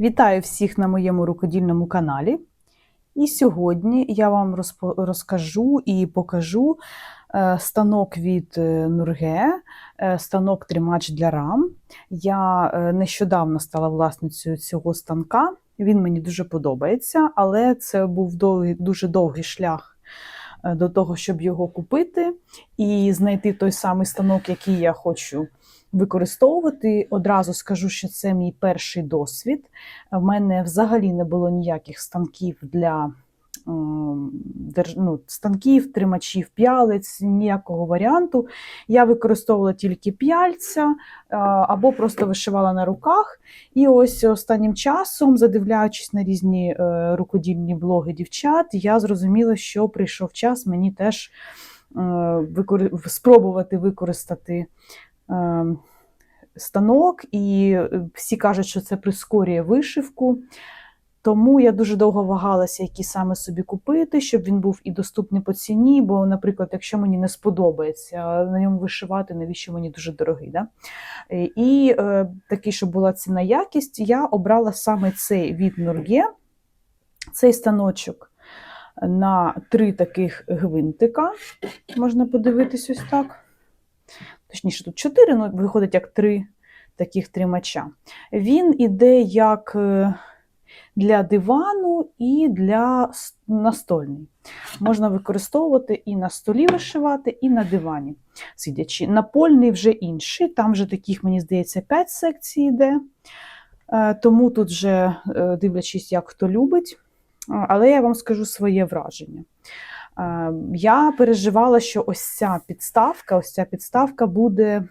Вітаю всіх на моєму рукодільному каналі. І сьогодні я вам розкажу і покажу е, станок від е, Нурге, е, станок тримач для рам. Я нещодавно стала власницею цього станка. Він мені дуже подобається, але це був дуже довгий шлях до того, щоб його купити і знайти той самий станок, який я хочу використовувати. Одразу скажу, що це мій перший досвід. В мене взагалі не було ніяких станків для ем, ну, станків, тримачів п'ялиць, ніякого варіанту. Я використовувала тільки п'яльця е, або просто вишивала на руках. І ось останнім часом, задивляючись на різні е, рукодільні блоги дівчат, я зрозуміла, що прийшов час мені теж е, спробувати використати. Е, станок, і е, всі кажуть, що це прискорює вишивку. Тому я дуже довго вагалася, які саме собі купити, щоб він був і доступний по ціні. Бо, наприклад, якщо мені не сподобається на ньому вишивати, навіщо мені дуже дорогий. Да? Е, І е, такий, щоб була ціна якість, я обрала саме цей від Нурге, цей станочок на три таких гвинтика. Можна подивитись ось так. Точніше, тут чотири, ну виходить як три таких тримача. Він іде як е, для дивану і для настольний. Можна використовувати і на столі вишивати, і на дивані сидячи. Напольний вже інший, там вже таких, мені здається, 5 секцій йде. Е, Тому тут вже е, дивлячись, як хто любить. Але я вам скажу своє враження. Е, Я переживала, що ось ця підставка, ось ця підставка буде.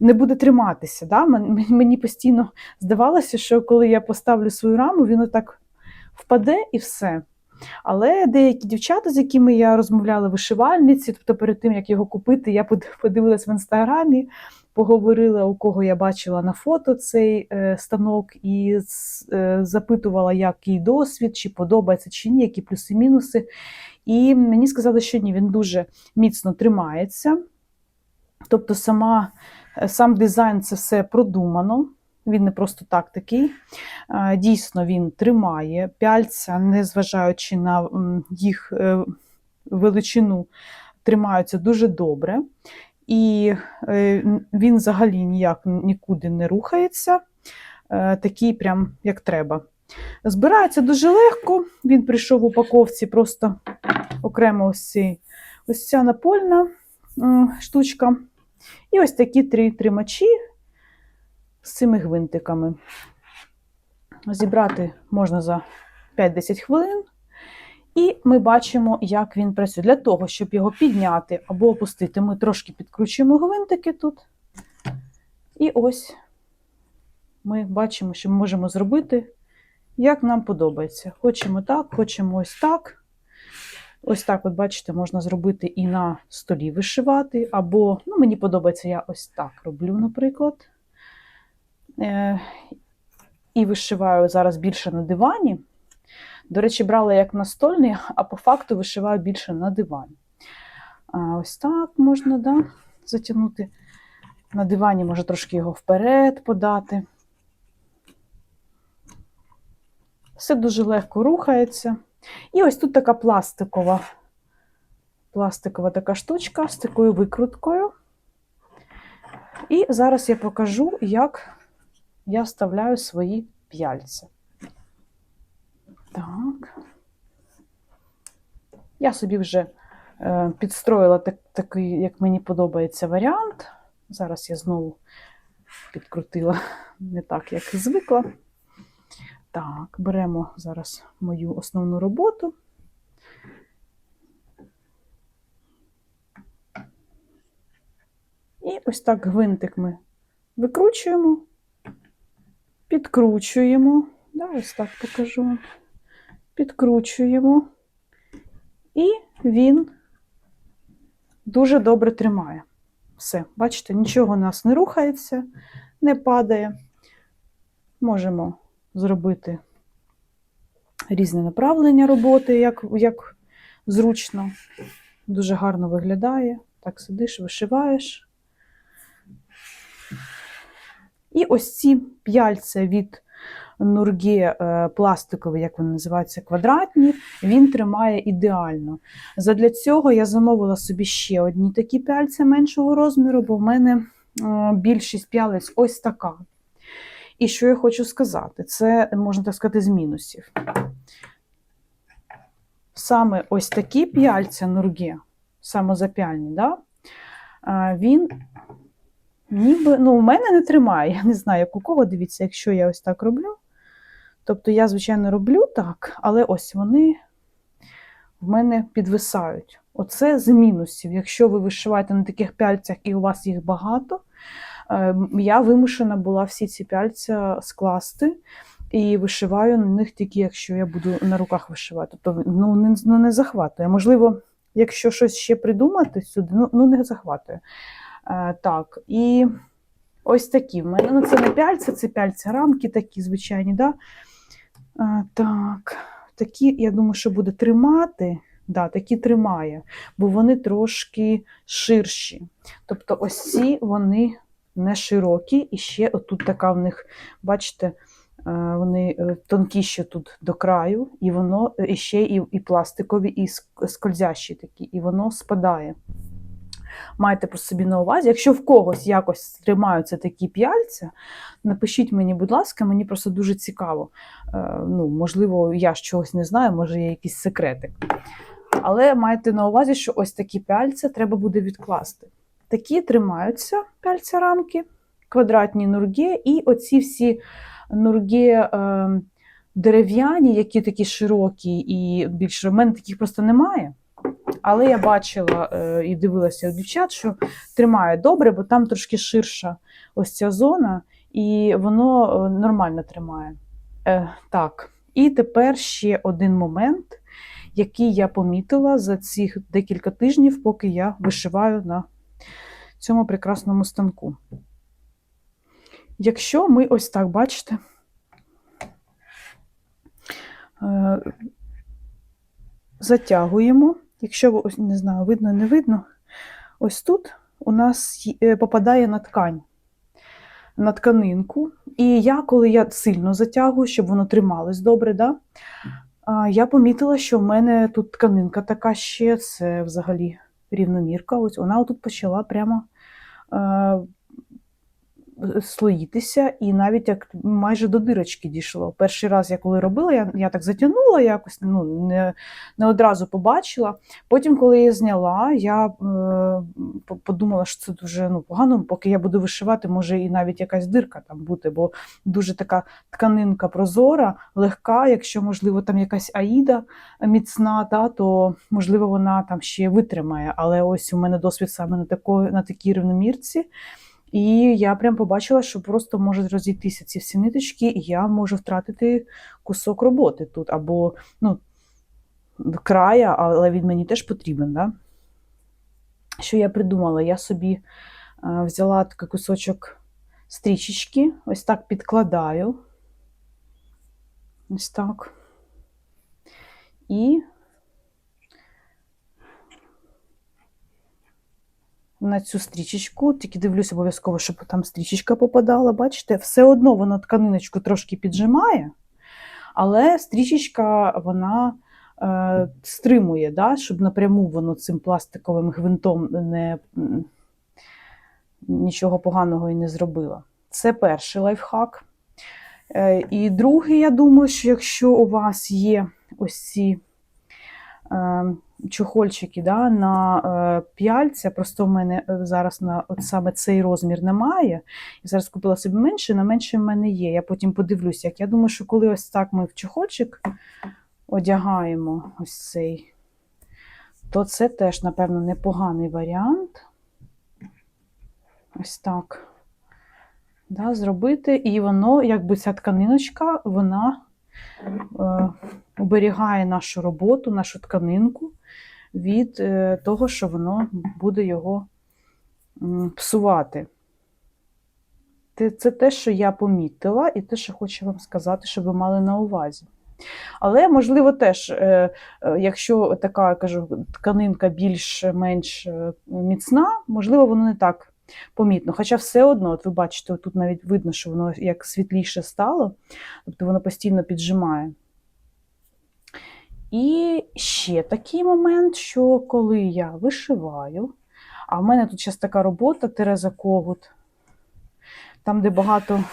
Не буде триматися. Да? Мені постійно здавалося, що коли я поставлю свою раму, він отак впаде і все. Але деякі дівчата, з якими я розмовляла, вишивальниці, тобто перед тим, як його купити, я под- подивилась в інстаграмі, поговорила, у кого я бачила на фото цей е, станок, і е, запитувала, який досвід, чи подобається, чи ні, які плюси-мінуси. І мені сказали, що ні, він дуже міцно тримається. Тобто, сама, е, сам дизайн це все продумано. Він не просто так такий. Дійсно, він тримає пяльця, незважаючи на їх величину, тримаються дуже добре. І е, він взагалі ніяк нікуди не рухається, е, такий прям як треба. Збирається дуже легко. Він прийшов в упаковці просто окремо ось, ось ця напольна штучка. І ось такі три тримачі з цими гвинтиками. Зібрати можна за 5-10 хвилин. І ми бачимо, як він працює. Для того, щоб його підняти або опустити, ми трошки підкручуємо гвинтики тут. І ось ми бачимо, що ми можемо зробити, як нам подобається. Хочемо так, хочемо ось так. Ось так, от бачите, можна зробити і на столі вишивати, або, ну, мені подобається, я ось так роблю, наприклад. Е, і вишиваю зараз більше на дивані. До речі, брала як настольний, а по факту вишиваю більше на дивані. А ось так можна да, затягнути. На дивані може трошки його вперед подати. Все дуже легко рухається. І ось тут така пластикова, пластикова така штучка з такою викруткою. І зараз я покажу, як я вставляю свої п'яльця. Так. Я собі вже е, підстроїла так, такий, як мені подобається, варіант. Зараз я знову підкрутила не так, як звикла. Так, беремо зараз мою основну роботу. І ось так гвинтик ми викручуємо, підкручуємо. Да, ось так покажу. Підкручуємо, і він дуже добре тримає. Все, бачите, нічого у нас не рухається, не падає. Можемо зробити різне направлення роботи, як, як зручно. Дуже гарно виглядає. Так сидиш, вишиваєш. І ось ці п'яльця від нурге е, пластиковий, як вони називаються, квадратні, він тримає ідеально. Задля цього я замовила собі ще одні такі пяльця меншого розміру, бо в мене е, більшість пялець ось така. І що я хочу сказати, це можна так сказати з мінусів. Саме ось такі п'яльця нурге, самозапяльні, да? а, він ніби, ну, у мене не тримає. Я не знаю, як у кого, дивіться, якщо я ось так роблю. Тобто я, звичайно, роблю так, але ось вони в мене підвисають. Оце з мінусів. Якщо ви вишиваєте на таких пяльцях і у вас їх багато, е, я вимушена була всі ці пяльця скласти і вишиваю на них тільки, якщо я буду на руках вишивати. Тобто ну, не, ну, не захватує. Можливо, якщо щось ще придумати сюди, ну, ну не захватує. Е, так, і ось такі в мене. Ну, це не пяльця, це пяльця рамки такі звичайні. Да? Е, так, такі, я думаю, що буде тримати. Да, такі тримає, бо вони трошки ширші. Тобто, ось ці вони не широкі, і ще отут така в них, бачите, е, вони е, тонкіші тут до краю, і воно е, і ще і, і пластикові, і скользящі такі, і воно спадає. Майте про собі на увазі, якщо в когось якось тримаються такі п'яльця, напишіть мені, будь ласка, мені просто дуже цікаво. Е, Ну, можливо, я ж чогось не знаю, може є якісь секрети. Але майте на увазі, що ось такі пяльця треба буде відкласти. Такі тримаються пяльця рамки, квадратні нурге, і оці всі нурге дерев'яні, які такі широкі і більш в мене таких просто немає. Але я бачила е, і дивилася у дівчат, що тримає добре, бо там трошки ширша ось ця зона, і воно е, нормально тримає. Е, так, і тепер ще один момент, який я помітила за ці декілька тижнів, поки я вишиваю на цьому прекрасному станку. Якщо ми ось так бачите, затягуємо, якщо не знаю, видно, не видно, ось тут у нас е, попадає на ткань, на тканинку. І я, коли я сильно затягую, щоб воно трималось добре, да, я помітила, що в мене тут тканинка така ще, це взагалі рівномірка. Ось вона тут почала прямо е, слоїтися, і навіть як майже до дирочки дійшло. Перший раз я коли робила, я, я так затягнула якось, ну, не, не одразу побачила. Потім, коли я зняла, я е, подумала, що це дуже ну, погано, поки я буду вишивати, може і навіть якась дирка там бути, бо дуже така тканинка прозора, легка. Якщо, можливо, там якась аїда міцна, та, то можливо вона там ще витримає. Але ось у мене досвід саме на, такої, на такій рівномірці. І я прям побачила, що просто можуть розійтися ці всі ниточки, і я можу втратити кусок роботи тут, або ну, края, але він мені теж потрібен. Да? Що я придумала? Я собі е, взяла такий кусочок стрічечки, ось так підкладаю. Ось так. І на цю стрічечку, тільки дивлюсь обов'язково, щоб там стрічечка попадала. Бачите, все одно воно тканиночку трошки піджимає, але стрічечка вона е, стримує, да, щоб напряму воно цим пластиковим гвинтом не, нічого поганого і не зробило. Це перший лайфхак. Е, і другий, я думаю, що якщо у вас є ось ці е, чохольчики да, на е, п'яльця, просто в мене е, зараз на от саме цей розмір немає. Я зараз купила собі менше, на менше в мене є. Я потім подивлюся, як. Я думаю, що коли ось так ми в чохольчик одягаємо ось цей, то це теж, напевно, непоганий варіант. Ось так. Да, зробити, і воно, якби ця тканиночка, вона е, оберігає нашу роботу, нашу тканинку від е, того, що воно буде його псувати. Це те, що я помітила, і те, що хочу вам сказати, щоб ви мали на увазі. Але, можливо, теж, е, е, якщо така, кажу, тканинка більш-менш міцна, можливо, воно не так помітно. Хоча все одно, от ви бачите, тут навіть видно, що воно як світліше стало, тобто воно постійно піджимає. І ще такий момент, що коли я вишиваю, а в мене тут зараз така робота Тереза Когут, там, де багато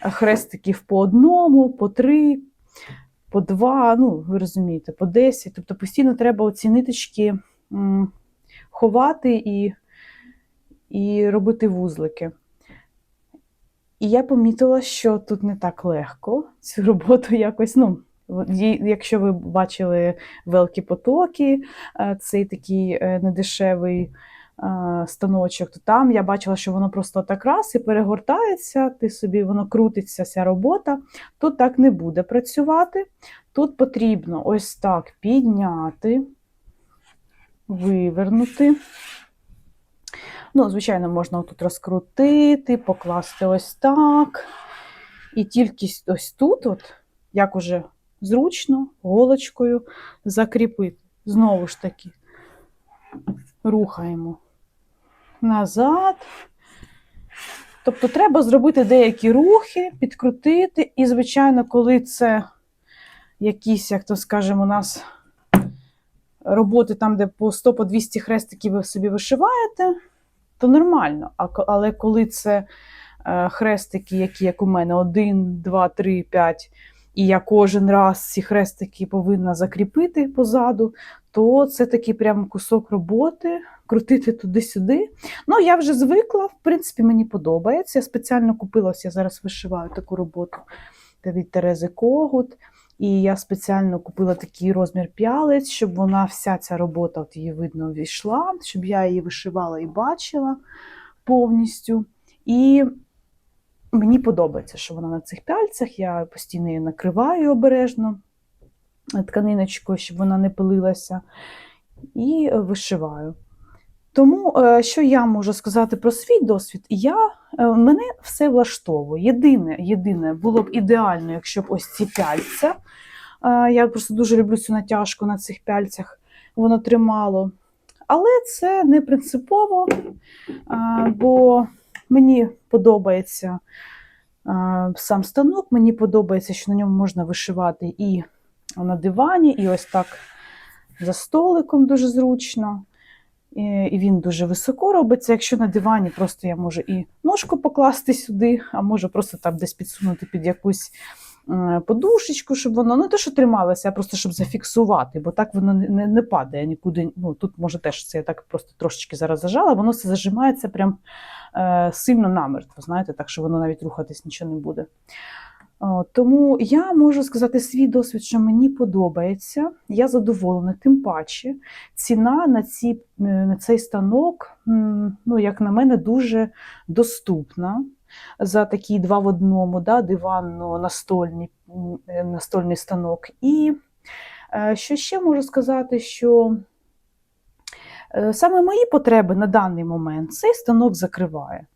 хрестиків по одному, по три, по два, ну, ви розумієте, по десять. Тобто постійно треба оці ниточки ховати і, і робити вузлики. І я помітила, що тут не так легко цю роботу якось, ну, якщо ви бачили великі потоки, е, цей такий е, недешевий е, станочок, то там я бачила, що воно просто так раз і перегортається, ти собі воно крутиться, ця робота. Тут так не буде працювати. Тут потрібно ось так підняти, вивернути. Ну, звичайно, можна тут розкрутити, покласти ось так. І тільки ось тут, от, як уже зручно, голочкою закріпити. Знову ж таки, рухаємо назад. Тобто треба зробити деякі рухи, підкрутити. І, звичайно, коли це якісь, як то скажемо, у нас роботи там, де по 100 по 200 хрестиків ви собі вишиваєте, то нормально. Але коли це е, хрестики, які як у мене, 1, 2, 3, 5, і я кожен раз ці хрестики повинна закріпити позаду, то це такий прям кусок роботи, крутити туди-сюди. Ну, я вже звикла, в принципі, мені подобається. Я спеціально купила, ось я зараз вишиваю таку роботу від Терези Когут. І я спеціально купила такий розмір п'ялець, щоб вона вся ця робота, от її видно, війшла, щоб я її вишивала і бачила повністю. І мені подобається, що вона на цих пяльцях. Я постійно її накриваю обережно тканиночкою, щоб вона не пилилася, і е, вишиваю. Тому, е, що я можу сказати про свій досвід, я, е, мене все влаштовує. Єдине, єдине, було б ідеально, якщо б ось ці пяльця. Я просто дуже люблю цю натяжку на цих пяльцях, воно тримало. Але це не принципово, бо мені подобається е, сам станок, мені подобається, що на ньому можна вишивати і на дивані, і ось так за столиком дуже зручно. І він дуже високо робиться. Якщо на дивані, просто я можу і ножку покласти сюди, а можу просто там десь підсунути під якусь подушечку, щоб воно не те, що трималося, а просто щоб зафіксувати, бо так воно не, не, падає нікуди. Ну, тут, може, теж це я так просто трошечки зараз зажала, воно все зажимається прям е, сильно намертво, знаєте, так що воно навіть рухатись нічого не буде. Тому я можу сказати свій досвід, що мені подобається, я задоволена, тим паче ціна на, ці, е, на цей станок, ну, як на мене, дуже доступна. За такі два в одному, да, диванно-настольний е, настольний станок. І е, що ще можу сказати, що е, саме мої потреби на даний момент цей станок закриває.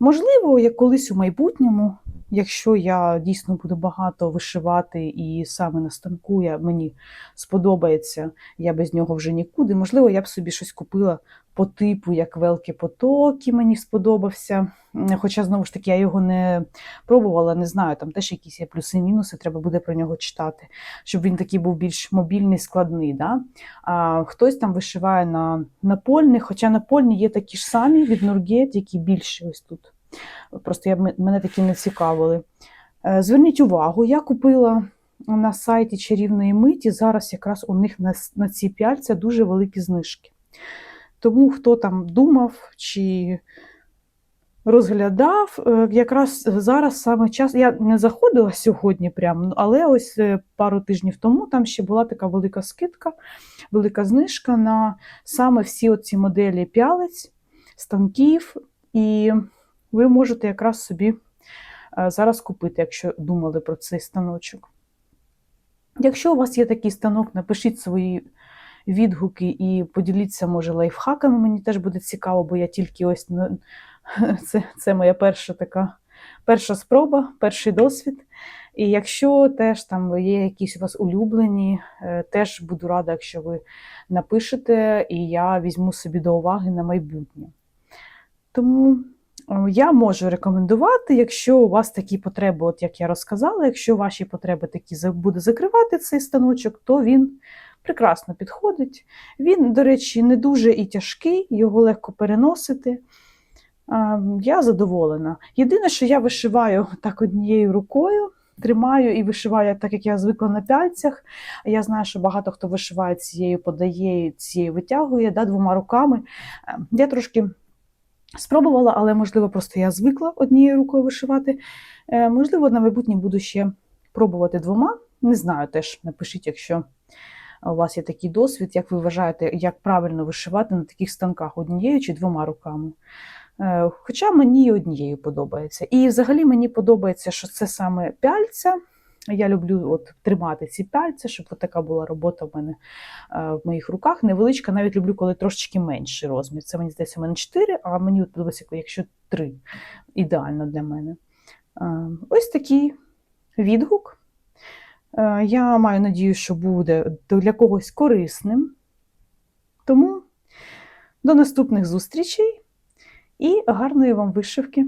Можливо, як колись у майбутньому, якщо я дійсно буду багато вишивати і саме на станку я, мені сподобається, я без нього вже нікуди. Можливо, я б собі щось купила по типу, як великі потоки, мені сподобався. Хоча, знову ж таки, я його не пробувала, не знаю, там теж якісь є плюси-мінуси, треба буде про нього читати, щоб він такий був більш мобільний, складний. Да? А, хтось там вишиває на напольних, хоча напольні є такі ж самі від Нургет, які більші ось тут. Просто я, мене такі не цікавили. Е, Зверніть увагу, я купила на сайті чарівної миті. Зараз якраз у них на, на ці пяльця дуже великі знижки. Тому хто там думав чи розглядав, е, якраз зараз саме час. Я не заходила сьогодні, прямо, але ось е, пару тижнів тому там ще була така велика скидка, велика знижка на саме всі оці моделі пялець, станків. І ви можете якраз собі е, зараз купити, якщо думали про цей станочок. Якщо у вас є такий станок, напишіть свої відгуки і поділіться, може, лайфхаками. Мені теж буде цікаво, бо я тільки ось це, це моя перша така перша спроба, перший досвід. І якщо теж там є якісь у вас улюблені, е, теж буду рада, якщо ви напишете, і я візьму собі до уваги на майбутнє. Тому я можу рекомендувати, якщо у вас такі потреби, от як я розказала, якщо ваші потреби такі буде закривати цей станочок, то він прекрасно підходить. Він, до речі, не дуже і тяжкий, його легко переносити. Я задоволена. Єдине, що я вишиваю так однією рукою, тримаю і вишиваю так, як я звикла на пяльцях. Я знаю, що багато хто вишиває цією, подає, цією витягує да, двома руками. Е, Я трошки спробувала, але можливо, просто я звикла однією рукою вишивати. Е, Можливо, на майбутнє буду ще пробувати двома. Не знаю, теж напишіть, якщо у вас є такий досвід, як ви вважаєте, як правильно вишивати на таких станках однією чи двома руками. Е, Хоча мені однією подобається. І взагалі мені подобається, що це саме пяльця. Я люблю от, тримати ці пяльця, щоб от така була робота в мене е, в моїх руках. Невеличка, навіть люблю, коли трошечки менший розмір. Це мені здається, у мене 4, а мені от подобається, якщо 3. Ідеально для мене. Е, Ось такий відгук. Е, Я маю надію, що буде для когось корисним. Тому до наступних зустрічей і гарної вам вишивки!